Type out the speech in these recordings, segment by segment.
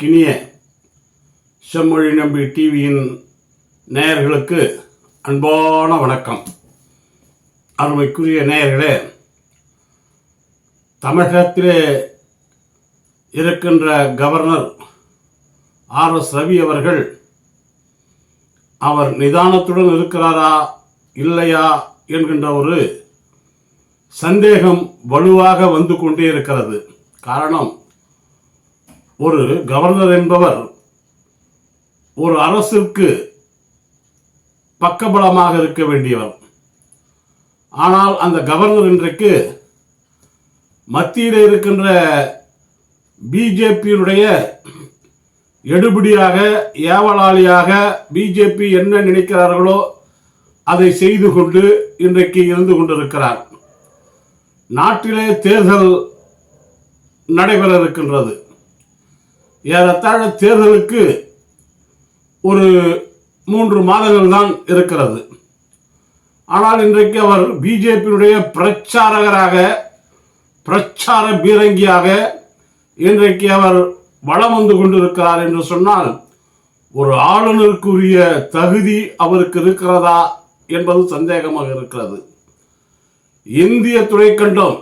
அன்பிற்கினிய செம்மொழி நம்பி டிவியின் நேயர்களுக்கு அன்பான வணக்கம். அருமைக்குரிய நேயர்களே தமிழகத்திலே இருக்கின்ற கவர்னர் ஆர் எஸ் ரவி அவர்கள் அவர் நிதானத்துடன் இருக்கிறாரா இல்லையா என்கின்ற ஒரு சந்தேகம் வலுவாக வந்து கொண்டே இருக்கிறது. காரணம் ஒரு கவர்னர் என்பவர் ஒரு அரசிற்கு பக்கபலமாக இருக்க வேண்டியவர். ஆனால் அந்த கவர்னர் இன்றைக்கு மத்தியில் இருக்கின்ற பிஜேபியினுடைய எடுபிடியாக ஏவலாளியாக பிஜேபி என்ன நினைக்கிறார்களோ அதை செய்து கொண்டு இன்றைக்கு இருந்து கொண்டிருக்கிறார். நாட்டிலே தேர்தல் நடைபெற இருக்கின்றது. ஏறத்தாழ தேர்தலுக்கு ஒரு மூன்று மாதங்கள் தான் இருக்கிறது. ஆனால் இன்றைக்கு அவர் பிஜேபியினுடைய பிரச்சாரகராக பிரச்சார பீரங்கியாக இன்றைக்கு அவர் வளம் வந்து கொண்டிருக்கிறார் என்று சொன்னால் ஒரு ஆளுநருக்குரிய தகுதி அவருக்கு இருக்கிறதா என்பது சந்தேகமாக இருக்கிறது. இந்திய துணைக்கண்டம்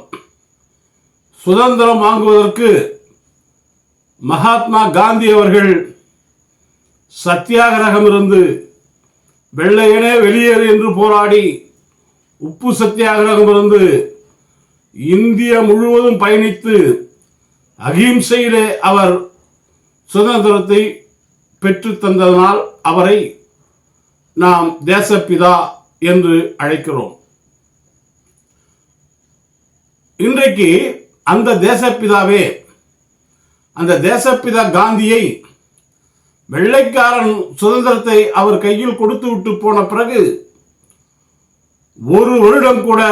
சுதந்திரம் வாங்குவதற்கு மகாத்மா காந்தி அவர்கள் சத்தியாகிரகம் இருந்து வெள்ளையனே வெளியேறு என்று போராடி உப்பு சத்தியாகிரகம் இருந்து இந்திய முழுவதும் பயணித்து அகிம்சையிலே அவர் சுதந்திரத்தை பெற்று தந்ததனால் அவரை நாம் தேசப்பிதா என்று அழைக்கிறோம். இன்றைக்கு அந்த தேசப்பிதாவே அந்த தேசப்பிதா காந்தியை வெள்ளைக்காரன் சுதந்திரத்தை அவர் கையில் கொடுத்து விட்டு போன பிறகு ஒரு வருடம் கூட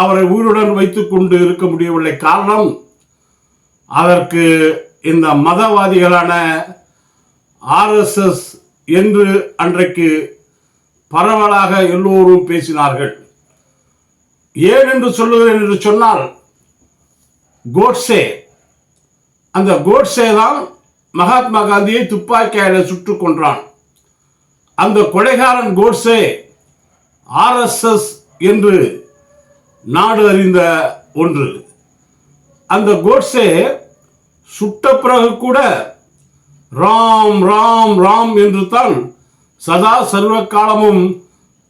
அவரை உயிருடன் வைத்துக் கொண்டு இருக்க முடியவில்லை. காரணம் அதற்கு இந்த மதவாதிகளான ஆர்எஸ்எஸ் என்று அன்றைக்கு பரவலாக எல்லோரும் பேசினார்கள். ஏன் என்று சொல்லுகிறேன் என்று சொன்னால் கோட்ஸே அந்த கோட்ஸே தான் மகாத்மா காந்தியை துப்பாக்கியால சுட்டுக் கொன்றான். அந்த கொடைகாரன் கோட்ஸே ஆர்எஸ்எஸ் என்று நாடு அறிந்த ஒன்று. அந்த கோட்ஸே சுட்ட பிறகு கூட ராம் ராம் ராம் என்று தான் சதா சர்வ காலமும்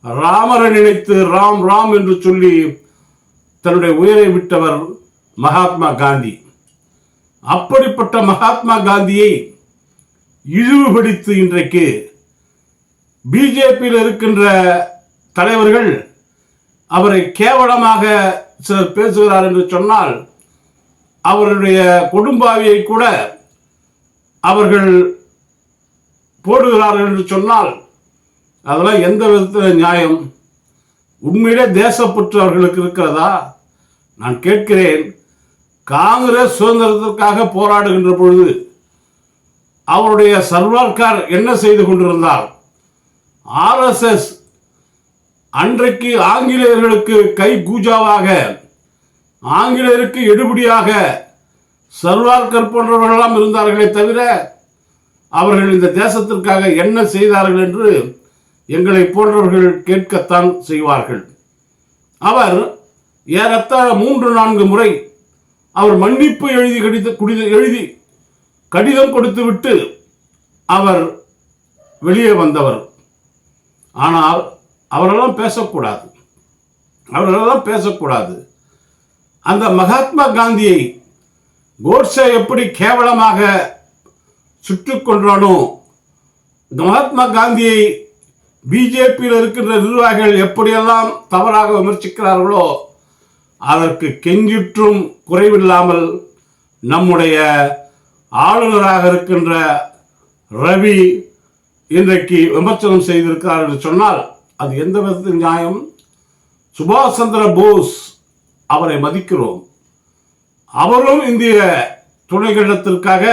ராமரை நினைத்து ராம் ராம் என்று சொல்லி தன்னுடைய உயிரை விட்டவர் மகாத்மா காந்தி. அப்படிப்பட்ட மகாத்மா காந்தியை இழிவுபடுத்தி இன்றைக்கு பிஜேபியில் இருக்கின்ற தலைவர்கள் அவரை கேவலமாக சிலர் பேசுகிறார் என்று சொன்னால் அவருடைய கொடும்பாவியை கூட அவர்கள் போடுகிறார்கள் என்று சொன்னால் அதெல்லாம் எந்த விதத்தில் நியாயம்? உண்மையிலே தேசப்பற்று அவர்களுக்கு இருக்கிறதா? நான் கேட்கிறேன். காங்கிரஸ் சுதந்திரத்திற்காக போராடுகின்ற பொழுது அவருடைய சர்வார்கார் என்ன செய்து கொண்டிருந்தார்? ஆர்எஸ்எஸ் அன்றைக்கு ஆங்கிலேயர்களுக்கு கை கூஜாவாக ஆங்கிலேயருக்கு எடுபடியாக சர்வார்கர் போன்றவர்களெல்லாம் இருந்தார்களே தவிர அவர்கள் இந்த தேசத்திற்காக என்ன செய்தார்கள் என்று எங்களை போன்றவர்கள் கேட்கத்தான் செய்வார்கள். அவர் ஏறத்தாழ மூன்று நான்கு முறை அவர் மன்னிப்பு எழுதி கடித குடித எழுதி கடிதம் கொடுத்துவிட்டு அவர் வெளியே வந்தவர். ஆனால் அவரெல்லாம் பேசக்கூடாது. அவர்களெல்லாம் பேசக்கூடாது. அந்த மகாத்மா காந்தியை கோட்ஸே எப்படி கேவலமாக சுட்டுக் கொன்றானோ மகாத்மா காந்தியை பிஜேபியில் இருக்கின்ற நிர்வாகிகள் எப்படியெல்லாம் தவறாக விமர்சிக்கிறார்களோ அதற்கு கெஞ்சிற்றும் குறைவில்லாமல் நம்முடைய ஆளுநராக இருக்கின்ற ரவி இன்றைக்கு விமர்சனம் செய்திருக்கிறார் என்று சொன்னால் அது எந்த விதத்தில் நியாயம்? சுபாஷ் சந்திர போஸ் அவரை மதிக்கிறோம். அவரும் இந்திய துணைக்கண்டத்திற்காக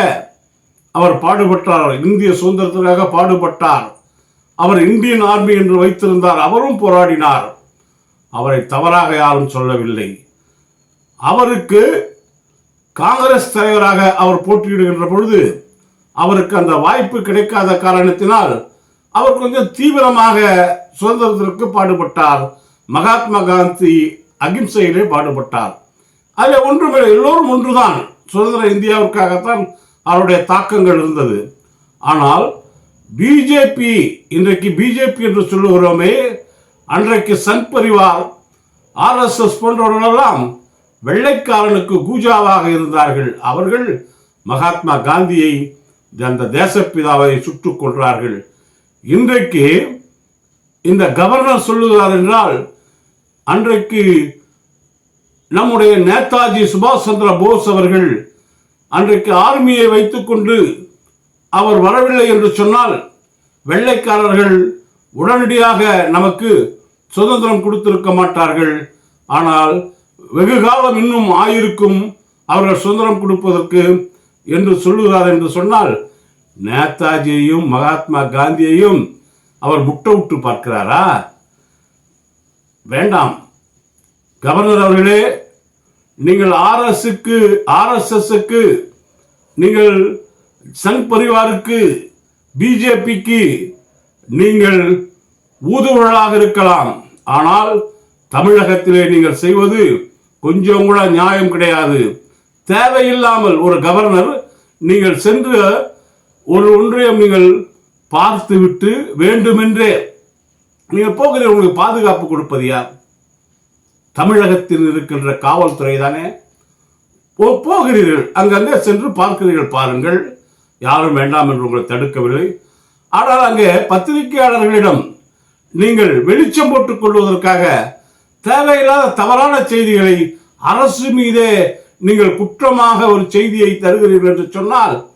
அவர் பாடுபட்டார். இந்திய சுதந்திரத்திற்காக பாடுபட்டார். அவர் இந்தியன் ஆர்மி என்று வைத்திருந்தார். அவரும் போராடினார். அவரை தவறாக யாரும் சொல்லவில்லை. அவருக்கு காங்கிரஸ் தலைவராக அவர் போட்டியிடுகின்ற பொழுது அவருக்கு அந்த வாய்ப்பு கிடைக்காத காரணத்தினால் அவர் கொஞ்சம் தீவிரமாக சுதந்திரத்திற்கு பாடுபட்டார். மகாத்மா காந்தி அகிம்சையிலே பாடுபட்டார். அதில் ஒன்றுமில்லை எல்லோரும் ஒன்றுதான். சுதந்திர இந்தியாவிற்காகத்தான் அவருடைய தாக்கங்கள் இருந்தது. ஆனால் பிஜேபி இன்றைக்கு பிஜேபி என்று சொல்லுகிறோமே அன்றைக்கு சங் பரிவார் ஆர்எஸ்எஸ் போன்றவர்களெல்லாம் வெள்ளைக்காரனுக்கு கூஜாவாக இருந்தார்கள். அவர்கள் மகாத்மா காந்தியை அந்த தேசப்பிதாவை சுட்டுக் கொன்றார்கள். இன்றைக்கு இந்த கவர்னர் சொல்லுகிறார் என்றால் அன்றைக்கு நம்முடைய நேதாஜி சுபாஷ் சந்திர போஸ் அவர்கள் அன்றைக்கு ஆர்மியை வைத்துக்கொண்டு அவர் வரவில்லை என்று சொன்னால் வெள்ளைக்காரர்கள் உடனடியாக நமக்கு சுதந்திரம் கொடுத்திருக்க மாட்டார்கள். ஆனால் வெகு காலம் இன்னும் ஆயிருக்கும் அவர்கள் சுதந்திரம் கொடுப்பதற்கு என்று சொல்லுகிறார் என்று சொன்னால் நேதாஜியையும் மகாத்மா காந்தியையும் அவர் முட்டை விட்டு பார்க்கிறாரா? வேண்டாம். கவர்னர் அவர்களே நீங்கள் ஆர்எஸ்க்கு ஆர்எஸ்எஸ்க்கு நீங்கள் சங் பரிவாருக்கு பிஜேபிக்கு நீங்கள் ஊதுவழாக இருக்கலாம். ஆனால் தமிழகத்திலே நீங்கள் செய்வது கொஞ்சம் கூட நியாயம் கிடையாது. தேவையில்லாமல் ஒரு கவர்னர் நீங்கள் சென்று ஒரு ஒன்றியம் நீங்கள் பார்த்துவிட்டு வேண்டுமென்றே நீங்கள் போகிற உங்களுக்கு பாதுகாப்பு கொடுப்பது யார்? தமிழகத்தில் இருக்கின்ற காவல்துறை தானே. போகிறீர்கள். அங்கங்கே சென்று பார்க்கிறீர்கள் பாருங்கள். யாரும் வேண்டாம் என்று உங்களை தடுக்கவில்லை. ஆனால் அங்கே பத்திரிகையாளர்களிடம் நீங்கள் வெளிச்சம் போட்டுக் கொள்வதற்காக தேவையில்லாத தவறான செய்திகளை அரசு மீதே நீங்கள் குற்றமாக ஒரு செய்தியை தருகிறீர்கள் என்று சொன்னால்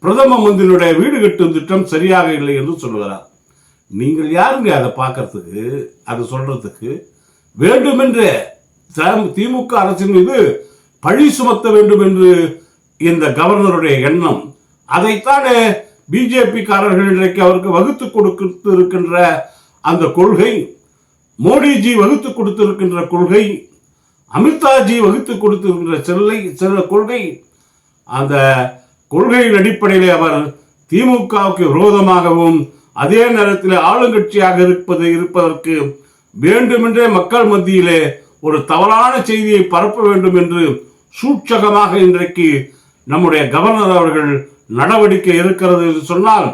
பிரதம மந்திரியுடைய வீடு கட்டும் திட்டம் சரியாக இல்லை என்று சொல்லுகிறார். நீங்கள் யாருங்க அதை பார்க்கறதுக்கு அதை சொல்றதுக்கு? வேண்டுமென்றே த- திமுக அரசின் மீது பழி சுமத்த வேண்டும் என்று இந்த கவர்னருடைய எண்ணம். அதைத்தானே பிஜேபிக்காரர்கள் இன்றைக்கு அவருக்கு வகுத்து கொடுத்து இருக்கின்ற அந்த கொள்கை மோடிஜி வகுத்து கொடுத்திருக்கின்ற கொள்கை அமித்ஷாஜி வகுத்து கொடுத்திருக்கின்ற செல்லை செல்ல கொள்கை அந்த கொள்கையின் அடிப்படையில் அவர் திமுகவுக்கு விரோதமாகவும் அதே நேரத்தில் ஆளுங்கட்சியாக இருப்பது இருப்பதற்கு வேண்டுமென்றே மக்கள் மத்தியிலே ஒரு தவறான செய்தியை பரப்ப வேண்டும் என்று சூட்சகமாக இன்றைக்கு நம்முடைய கவர்னர் அவர்கள் நடவடிக்கை இருக்கிறது என்று சொன்னால்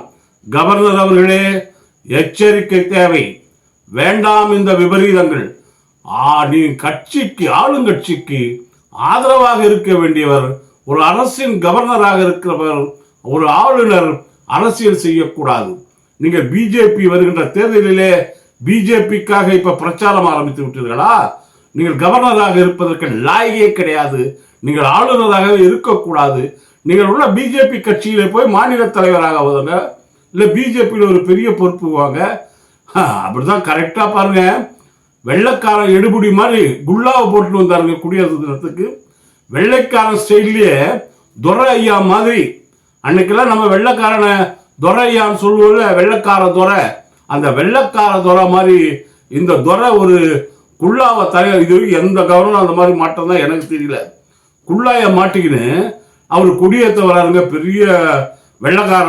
கவர்னர் அவர்களே எச்சரிக்கை தேவை. வேண்டாம் இந்த விபரீதங்கள். ஆ நீ கட்சிக்கு ஆளுங்கட்சிக்கு ஆதரவாக இருக்க வேண்டியவர் ஒரு அரசின் கவர்னராக இருக்கிறவர் ஒரு ஆளுநர் அரசியல் செய்யக்கூடாது. நீங்க பிஜேபி வருகின்ற தேர்தலிலே பிஜேபிக்காக இப்ப பிரச்சாரம் ஆரம்பித்து விட்டீர்களா? நீங்கள் கவர்னராக இருப்பதற்கு லாயகே கிடையாது. நீங்கள் ஆளுநராக இருக்கக்கூடாது. நீங்கள் உள்ள பிஜேபி கட்சியில் போய் மாநில தலைவராக ஆகுதுங்க இல்லை பிஜேபியில் ஒரு பெரிய பொறுப்பு வாங்க ஆ, அப்படிதான் கரெக்டாக பாருங்க. வெள்ளைக்காரன் எடுபுடி மாதிரி குல்லாவை போட்டுட்டு வந்தாருங்க குடியரசு தினத்துக்கு. வெள்ளைக்காரன் ஸ்டைல்லையே துரை ஐயா மாதிரி. அன்னைக்கெல்லாம் நம்ம வெள்ளைக்காரனை துரை ஐயான்னு சொல்லுவோம்ல வெள்ளைக்கார துரை. அந்த வெள்ளைக்கார துரை மாதிரி இந்த துரை ஒரு குல்லாவை தலைவர். இது வரைக்கும் எந்த கவனம் அந்த மாதிரி மாட்டம் தான் எனக்கு தெரியல. குள்ளாய மாட்டிக்கின்னு அவர் குடியேற்ற வராருங்க பெரிய வெள்ளைக்கார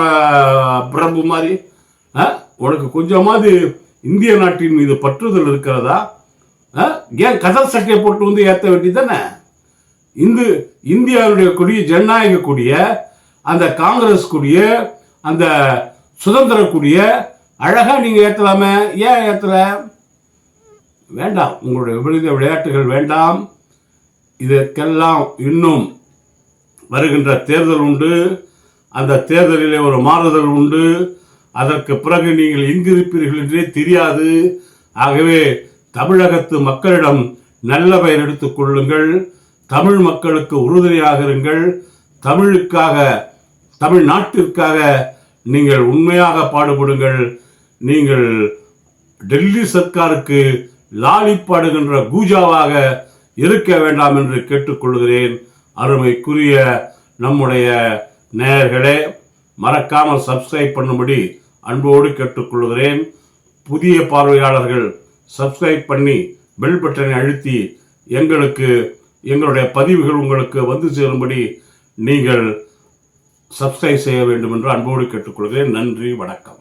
பிரபு மாதிரி. ஆ? உனக்கு கொஞ்சமாவது இந்திய நாட்டின் மீது பற்றுதல் இருக்கிறதா? ஆ? ஏன் கதர் சட்டையை போட்டு வந்து ஏற்ற வேண்டியதானே இந்து இந்தியாவுடைய கொடிய ஜனநாயக கொடிய அந்த காங்கிரஸ் கொடிய அந்த சுதந்திர கொடிய அழகாக நீங்கள் ஏற்றலாமே. ஏன் ஏற்றல? வேண்டாம். உங்களுடைய விபரீத விளையாட்டுகள் வேண்டாம். இதற்கெல்லாம் இன்னும் வருகின்ற தேர்தல் உண்டு. அந்த தேர்தலிலே ஒரு மாறுதல் உண்டு. அதற்கு பிறகு நீங்கள் எங்கிருப்பீர்கள் என்றே தெரியாது. ஆகவே தமிழகத்து மக்களிடம் நல்ல பெயர் எடுத்துக் கொள்ளுங்கள். தமிழ் மக்களுக்கு உறுதுணையாக இருங்கள். தமிழுக்காக தமிழ்நாட்டிற்காக நீங்கள் உண்மையாக பாடுபடுங்கள். நீங்கள் டெல்லி சர்க்காருக்கு லாலி பாடுகின்ற கூஜாவாக இருக்க வேண்டாம் என்று கேட்டுக்கொள்கிறேன் அருமைக்குரிய நம்முடைய நேயர்களே மறக்காமல் சப்ஸ்கிரைப் பண்ணும்படி அன்போடு கேட்டுக்கொள்கிறேன். புதிய பார்வையாளர்கள் சப்ஸ்கிரைப் பண்ணி பெல் பட்டனை அழுத்தி எங்களுக்கு எங்களுடைய பதிவுகள் உங்களுக்கு வந்து சேரும்படி நீங்கள் சப்ஸ்கிரைப் செய்ய வேண்டும் என்று அன்போடு கேட்டுக்கொள்கிறேன். நன்றி வணக்கம்.